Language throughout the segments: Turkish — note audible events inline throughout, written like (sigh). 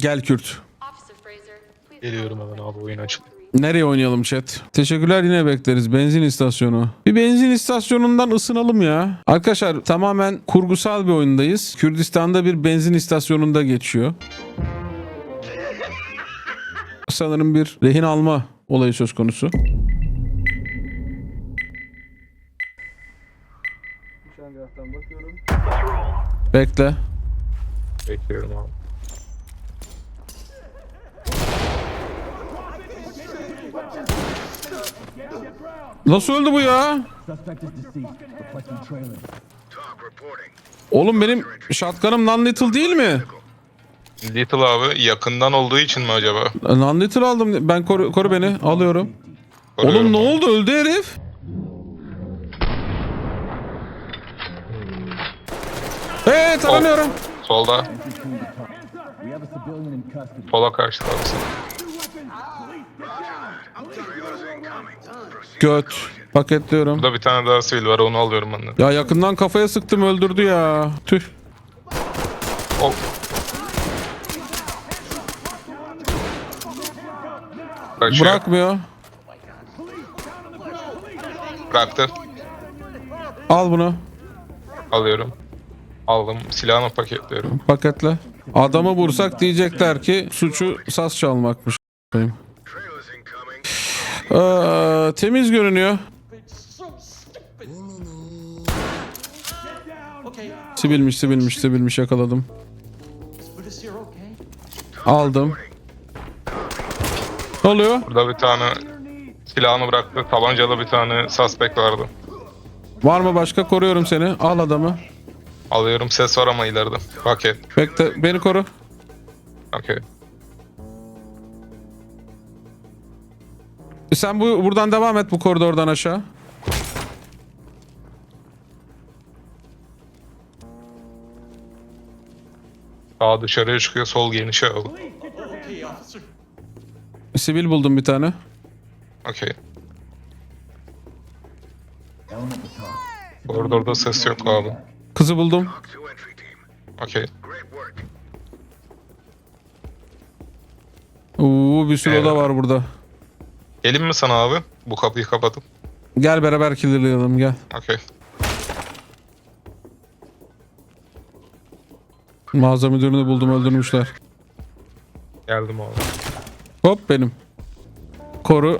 Gel Kürt. Geliyorum hemen abi, oyun açık. Nereye oynayalım chat? Teşekkürler yine bekleriz. Benzin istasyonu. Bir benzin istasyonundan ısınalım ya. Arkadaşlar tamamen kurgusal bir oyundayız. Kürdistan'da bir benzin istasyonunda geçiyor. (laughs) Sanırım bir rehin alma olayı söz konusu. Bekle. Bekliyorum abi. Nasıl öldü bu ya? Oğlum benim shotgun'ım non-lethal değil mi? Little abi yakından olduğu için mi acaba? Non-lethal aldım. Ben koru, koru beni. Alıyorum. Oğlum Koruyorum ne abi. oldu? Öldü herif. Evet aranıyorum. Solda. Sola karşı abi sen. Göt. Paketliyorum. Burada bir tane daha sivil var onu alıyorum ben de. Ya yakından kafaya sıktım öldürdü ya. Tüh. Oh. Kaçıyor. Bırakmıyor. Bıraktı. Al bunu. Alıyorum. Aldım. Silahını paketliyorum. Paketle. Adamı vursak diyecekler ki suçu saz çalmakmış. Ee, temiz görünüyor. Sivilmiş, sivilmiş, sivilmiş yakaladım. Aldım. Ne oluyor? Burada bir tane silahını bıraktı. Tabancalı bir tane suspect vardı. Var mı başka? Koruyorum seni. Al adamı. Alıyorum. Ses var ama ileride. Paket. Bekle, beni koru. Okey. Sen bu buradan devam et bu koridordan aşağı. Sağ dışarıya çıkıyor. Sol genişe aldı. Sivil buldum bir tane. Okey. Koridorda ses yok abi. Kızı buldum. Okey. Oo, bir sürü Evet. oda var burada. Gelin mi sana abi? Bu kapıyı kapatıp. Gel beraber kilirleyelim gel. Okey. Mağaza müdürünü buldum öldürmüşler. Geldim abi. Hop benim. Koru.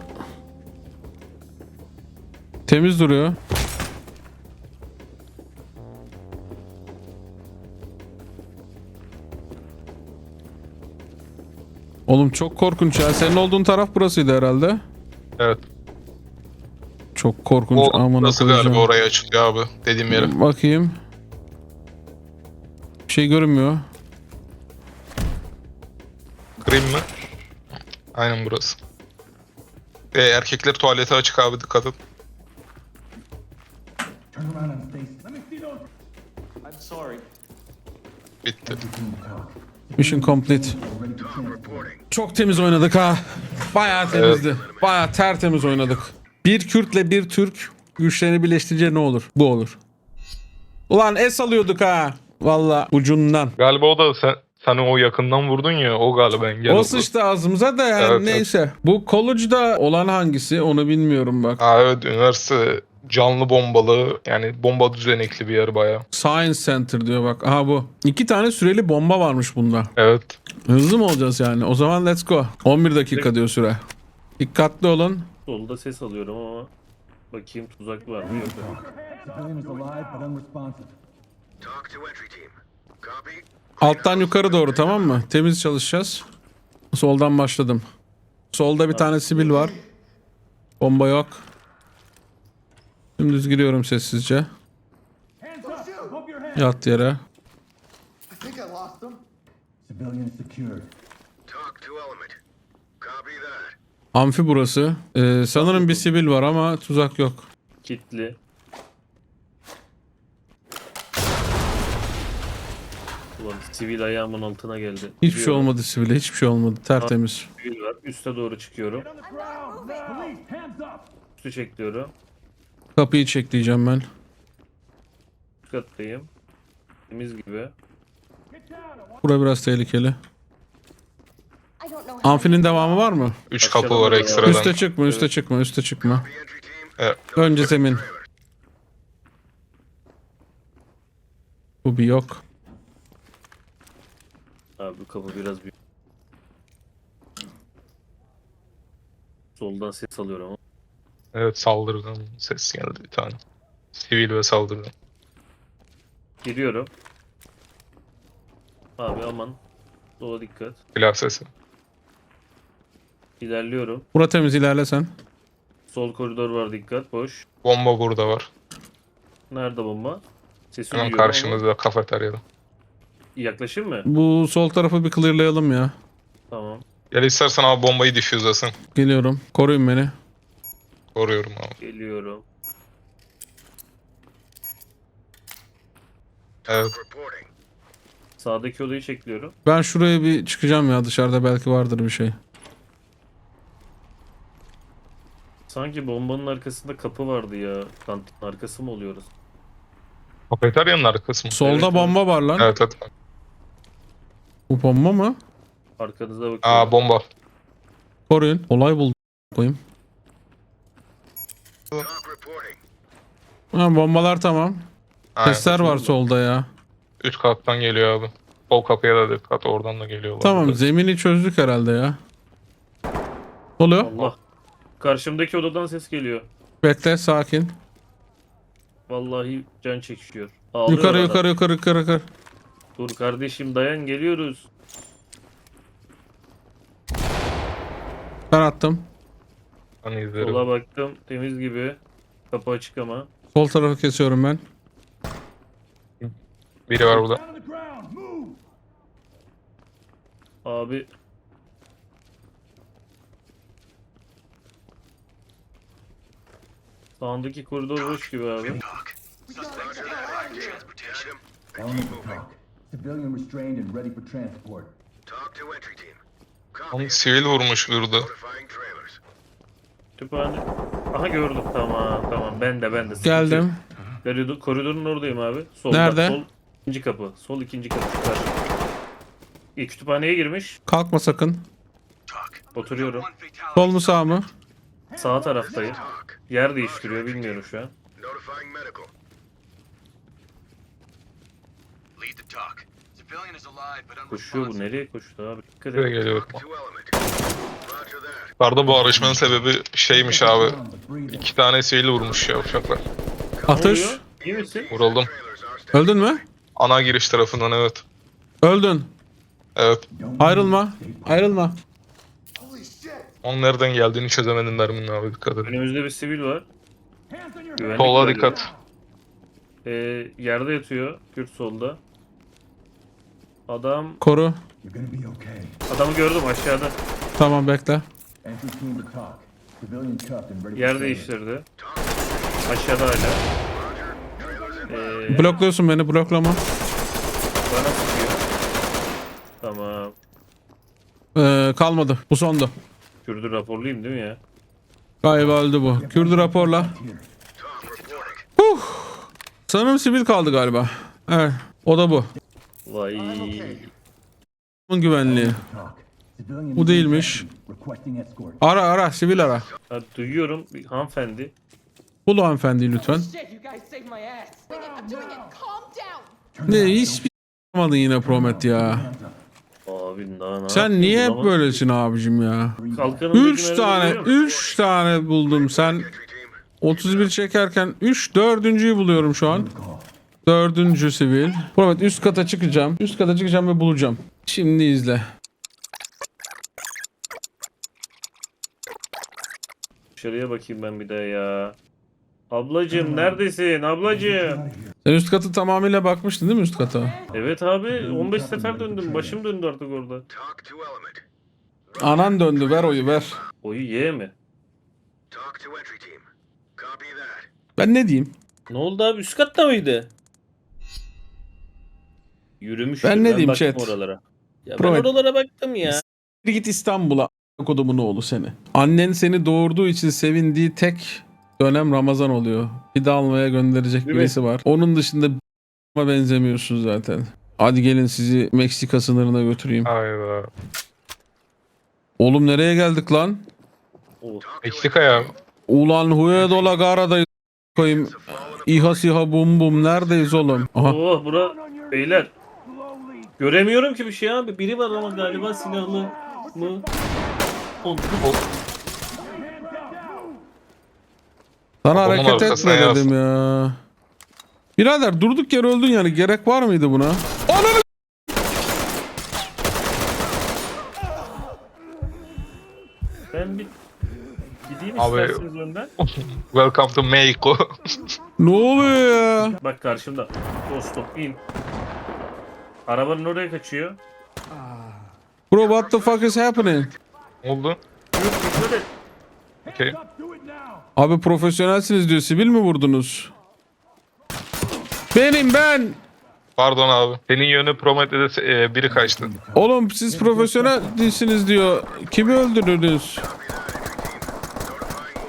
Temiz duruyor. Oğlum çok korkunç ya. Senin olduğun taraf burasıydı herhalde. Evet. Çok korkunç. O Amına nasıl koyacağım. galiba oraya açılıyor abi. Dediğim yere. Bakayım. Bir şey görünmüyor. Kırayım mı? Aynen burası. E, erkekler tuvaleti açık abi dikkat et. Bitti. Mission complete. Çok temiz oynadık ha. Bayağı temizdi. Bayağı tertemiz oynadık. Bir Kürtle bir Türk güçlerini birleştirince ne olur? Bu olur. Ulan es alıyorduk ha. Valla ucundan. Galiba o da sen, sen o yakından vurdun ya o galiba engel O sıçtı ağzımıza da yani Evet, evet. neyse. Bu college'da olan hangisi onu bilmiyorum bak. Aa, evet üniversite canlı bombalı yani bomba düzenekli bir yer baya. Science Center diyor bak. Aha bu. İki tane süreli bomba varmış bunda. Evet. Hızlı mı olacağız yani? O zaman let's go. 11 dakika diyor süre. Dikkatli olun. Solda ses alıyorum ama bakayım tuzak var mı yok. mu? Civilian is alive but unresponsive. Talk to entry team. Copy. Alttan yukarı doğru tamam mı? Temiz çalışacağız. Soldan başladım. Solda bir tane sivil var. Bomba yok. Dümdüz giriyorum sessizce. Yat yere. Amfi burası. Ee, sanırım bir sivil var ama tuzak yok. Kitli. Ulan sivil ayağımın altına geldi. Hiçbir şey Gidiyorum. olmadı sivile. Hiçbir şey olmadı. Tertemiz. Sivil var. Üste doğru çıkıyorum. Üstü çekliyorum. Kapıyı çekleyeceğim ben. Üst kattayım. Temiz gibi. Bura biraz tehlikeli. Amfinin devamı var mı? 3 kapı var da var. ekstradan. Üste çıkma, üste çıkma, üste çıkma. Evet. Önce zemin. Bu bir yok. Abi bu kapı biraz büyük. Soldan ses alıyor ama. Evet saldırgan ses geldi bir tane. Sivil ve saldırgan. Giriyorum. Abi aman. Sola dikkat. Silah sesi. İlerliyorum. Bura temiz ilerle sen. Sol koridor var dikkat. Boş. Bomba burada var. Nerede bomba? Sesi Hemen duyuyorum ama- karşımızda kafeteryada. Yaklaşayım mı? Bu sol tarafı bir clearlayalım ya. Tamam. Gel istersen abi bombayı difüzlasın. Geliyorum. Koruyun beni. Koruyorum abi. Geliyorum. Evet. Reporting. Sağdaki odayı çekliyorum. Ben şuraya bir çıkacağım ya. Dışarıda belki vardır bir şey. Sanki bombanın arkasında kapı vardı ya. Kantinin arkası mı oluyoruz? Kafeteryanın arkası mı? Solda Evet, bomba var lan. Evet evet. Bu bomba mı? Arkanıza bakıyorum. Aa bomba. Koruyun. Olay buldum. Koyayım. Ha, bombalar tamam. Aynen. Sesler var solda ya. Üç kattan geliyor abi. Sol kapıya da dikkat oradan da geliyorlar. Tamam zemini çözdük herhalde ya. Oluyor. Allah. Karşımdaki odadan ses geliyor. Bekle sakin. Vallahi can çekişiyor. Ağlıyor Yukarı adam. yukarı yukarı yukarı yukarı. Dur kardeşim dayan geliyoruz. Ben attım. Ben izlerim. Sola baktım temiz gibi. Kapı açık ama. Sol tarafı kesiyorum ben. Biri var burada. Abi. Sağındaki koridor boş gibi abi. Civilian restrained and ready for transport. Talk to entry team. Onu Copy. sivil vurmuş burada. Kütüphane. Aha gördüm tamam tamam ben de ben de. Sıkıntı Geldim. Koridor, koridorun oradayım abi. Solda, Nerede? Sol ikinci kapı. Sol ikinci kapı çıkar. İyi kütüphaneye girmiş. Kalkma sakın. Oturuyorum. Sol mu sağ mı? Sağ taraftayım. Yer değiştiriyor bilmiyorum şu an. Koşuyor bu nereye koştu abi? Dikkat et. geliyor. That. Yukarıda bu arışmanın sebebi şeymiş abi. İki tane sivil vurmuş ya uçaklar. Atış. İyi misin? Vuruldum. Öldün mü? Ana giriş tarafından evet. Öldün. Evet. Ayrılma. Ayrılma. Onun nereden geldiğini çözemedim merminin abi dikkat edin. Önümüzde bir sivil var. Güvenlik Sola dikkat. Ee, yerde yatıyor. Kürt solda. Adam Koru. You're gonna be okay. adamı gördüm aşağıda. Tamam bekle. Entry team to talk. Civilian cuffed and ready for Yer service. değiştirdi. Aşağıda hala. Ee, Blokluyorsun beni bloklama. bana sıkıyor. Tamam. Ee, kalmadı. Bu sondu. Kürdü raporluyum değil mi ya? Galiba öldü bu. Kürdü raporla. Here. Reporting. Sanırım sivil kaldı galiba. Evet. O da bu. Vay. Bunun güvenliği. Bu değilmiş. Ara ara sivil ara. Ha, duyuyorum bir hanımefendi. Bul o hanımefendiyi lütfen. Turn Ne hiçbir yapamadın yine Promet ya. Abi daha ne Sen niye hep böylesin abicim ya? Kalkanımdaki 3 mermileri tane, görüyor musun? 3 tane buldum. Sen Entry team. 31 çekerken 3 dördüncüyü buluyorum şu an. Dördüncü sivil. Promet üst kata çıkacağım. Üst kata çıkacağım ve bulacağım. Şimdi izle. Dışarıya bakayım ben bir daha ya. Ablacım neredesin ablacım? Sen üst katı tamamıyla bakmıştın değil mi üst kata? Evet abi 15 sefer döndüm. Başım döndü artık orada. Anan döndü ver oyu ver. Oyu ye mi? Ben ne diyeyim? Ne oldu abi üst katta mıydı? Yürümüş. Ben ne diyeyim baktım chat? oralara. Ya Promet. ben oralara baktım ya. Bir Git İstanbul'a. Kodumun oğlu seni. Annen seni doğurduğu için sevindiği tek dönem Ramazan oluyor. Bir de almaya gönderecek Değil mi? birisi var. Onun dışında b***ma benzemiyorsun zaten. Hadi gelin sizi Meksika sınırına götüreyim. Hayda. Oğlum nereye geldik lan? Oh. Meksika ya. Ulan huya dola garadayız koyayım. İHA SİHA bum bum neredeyiz oğlum? Aha. Oh bura beyler. Göremiyorum ki bir şey abi. Biri var ama galiba silahlı mı? Oh, Sana Kafamın hareket arkasına etme dedim ya. Birader durduk yere öldün yani gerek var mıydı buna? Ananı Ben bir gideyim Abi- isterseniz önden. (laughs) Welcome to Mexico. ne oluyor ya? Bak karşımda. Dostum in. Arabanın oraya kaçıyor. Bro what the fuck is happening? oldu? Yok dikkat et. Okey. Abi profesyonelsiniz diyor. Sivil mi vurdunuz? Benim ben. Pardon abi. Senin yönü Prometheus'e e, biri kaçtı. Oğlum siz profesyonel değilsiniz diyor. Kimi öldürdünüz?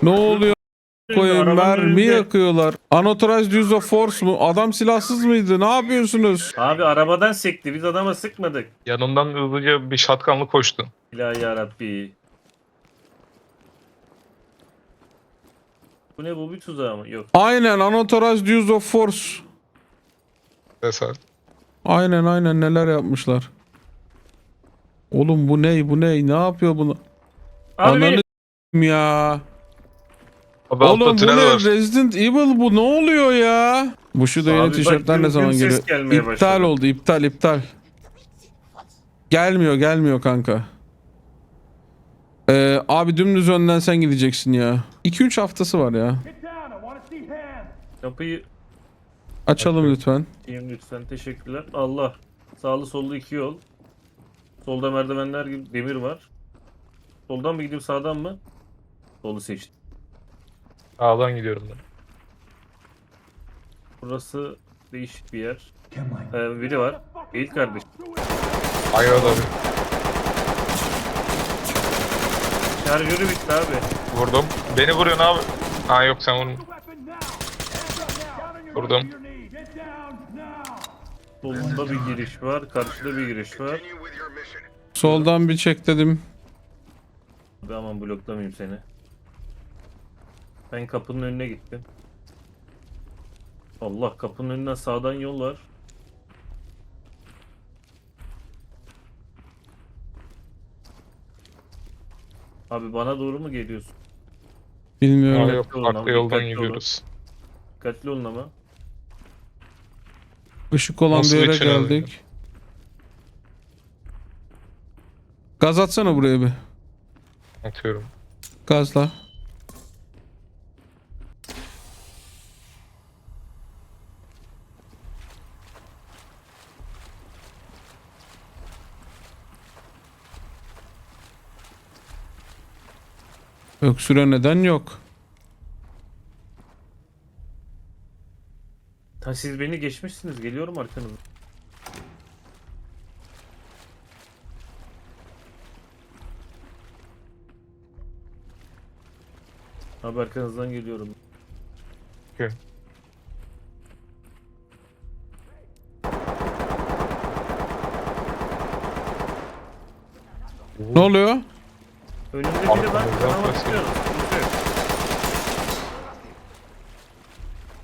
Ne oluyor? Koyun Arabanın mermi önünde. yakıyorlar. Unauthorized use of force mu? Adam silahsız mıydı? Ne yapıyorsunuz? Abi arabadan sekti. Biz adama sıkmadık. Yanımdan hızlıca bir şatkanlı koştu. İlahi yarabbi. Bu ne bu bir tuzağı mı? Yok. Aynen unauthorized use of force. Vesaire. Aynen aynen neler yapmışlar. Oğlum bu ney bu ney? Ne yapıyor bunu? Abi benim. Ananı s**eyim ya. Abi altta Oğlum bu tünel ne? var. Resident Evil bu ne oluyor ya? Bu şu da Abi yeni bak, tişörtler güm ne zaman güm ses geliyor? gelmeye İptal başladı. oldu iptal iptal. Gelmiyor gelmiyor kanka. Ee, abi dümdüz önden sen gideceksin ya. 2-3 haftası var ya. Kapıyı Açalım lütfen. Diyeyim lütfen. Teşekkürler. Allah. Sağlı sollu iki yol. Solda merdivenler gibi demir var. Soldan mı gideyim sağdan mı? Solu seçtim. Sağdan gidiyorum ben. Burası değişik bir yer. Ee, biri var. Değil kardeş. Hayır abi. Şarjörü bitti abi. Vurdum. Beni vuruyorsun abi. Ha yok sen vurma. Vurdum. Solunda bir giriş var. Karşıda bir giriş var. Soldan bir çek dedim. Abi aman bloklamayayım seni. Ben kapının önüne gittim. Allah kapının önünden sağdan yol var. Abi bana doğru mu geliyorsun? Bilmiyorum. Ha yok farklı abi, yoldan dikkatli olun. gidiyoruz. Dikkatli olun ama. Işık olan Nasıl bir yere geldik. Gaz atsana buraya bir. Atıyorum. Gazla. Öksüre neden yok. Ta siz beni geçmişsiniz. Geliyorum arkanızda. Abi arkanızdan geliyorum. Okey. Ne oluyor? Önümde biri var. Sıkıntı yok.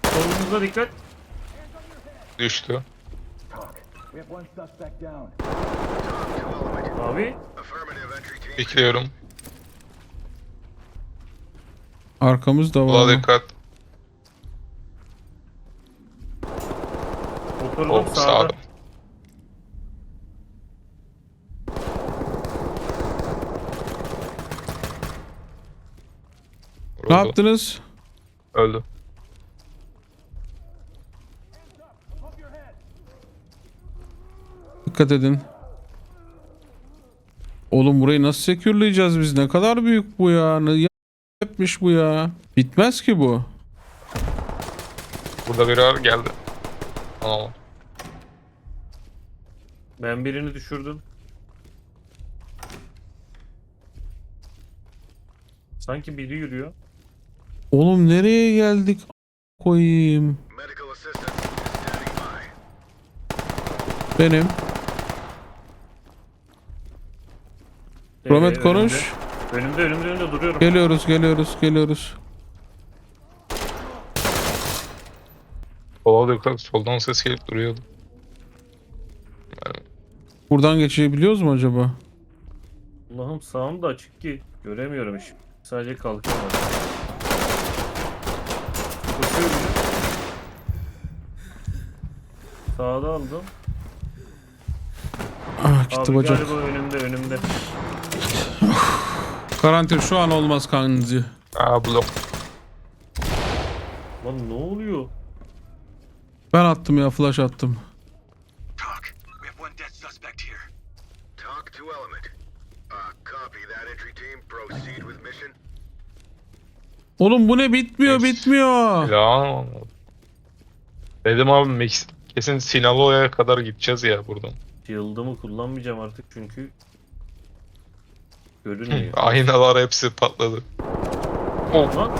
Solunuza dikkat. Düştü. Abi. Bekliyorum. Arkamızda Kulağa var. dikkat. Oturdum Hop sağda. sağda. Ne Vuruldu. yaptınız? Öldü. Dikkat edin. Oğlum burayı nasıl sekürleyeceğiz biz? Ne kadar büyük bu ya? Ne yapmış bu ya? Bitmez ki bu. Burada biri var geldi. Tamam. Ben birini düşürdüm. Sanki biri yürüyor. Oğlum nereye geldik? A- Koyayım. Benim. Promet Ee, konuş. Önümde önümde önümde duruyorum. Geliyoruz geliyoruz geliyoruz. Sola dikkat. Soldan ses gelip duruyordu. Buradan geçebiliyoruz mu acaba? Allah'ım sağım da açık ki. Göremiyorum hiç. Sadece kalkıyorum. Koşuyor biri. Sağda aldım. Ah gitti Abi bacak. galiba önümde önümde. (sighs) Karantin şu an olmaz kanzi. Aa blok. Lan ne oluyor? Ben attım ya flash attım. Talk. We have one dead suspect here. Talk to element. Uh, copy that entry team. Proceed with mission. Oğlum bu ne bitmiyor bitmiyor. Ya. Dedim abi Mex kesin Sinaloa'ya kadar gideceğiz ya buradan. Shield'ımı kullanmayacağım artık çünkü görünmüyor. (laughs) Aynalar hepsi patladı. Lan.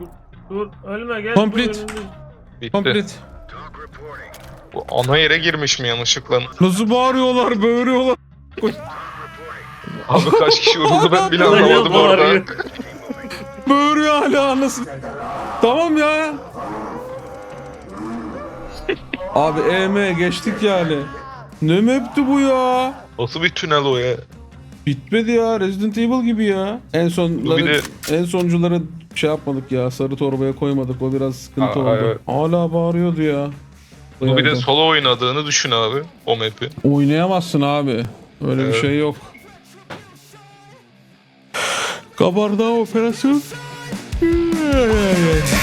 Dur, dur ölme gel. Complete. dur. Bitti. Reporting. Bu ana yere girmiş mi yanlışlıkla? Nasıl bağırıyorlar böğürüyorlar. Abi kaç kişi vuruldu ben bile ya, anlamadım orada. bağırıyor. Böğürüyor hala nasıl? Tamam ya. (laughs) Abi EM geçtik yani. Ne map'ti bu ya? Nasıl bir tünel o ya? Bitmedi ya Resident Evil gibi ya. En sonları bir de- en soncuları şey yapmadık ya sarı torbaya koymadık o biraz sıkıntı Aa, oldu. evet. Hala bağırıyordu ya. Bu bir de solo oynadığını düşün abi o map'i. Oynayamazsın abi. Öyle bir Evet. şey yok. Kabardağ operasyon. Good.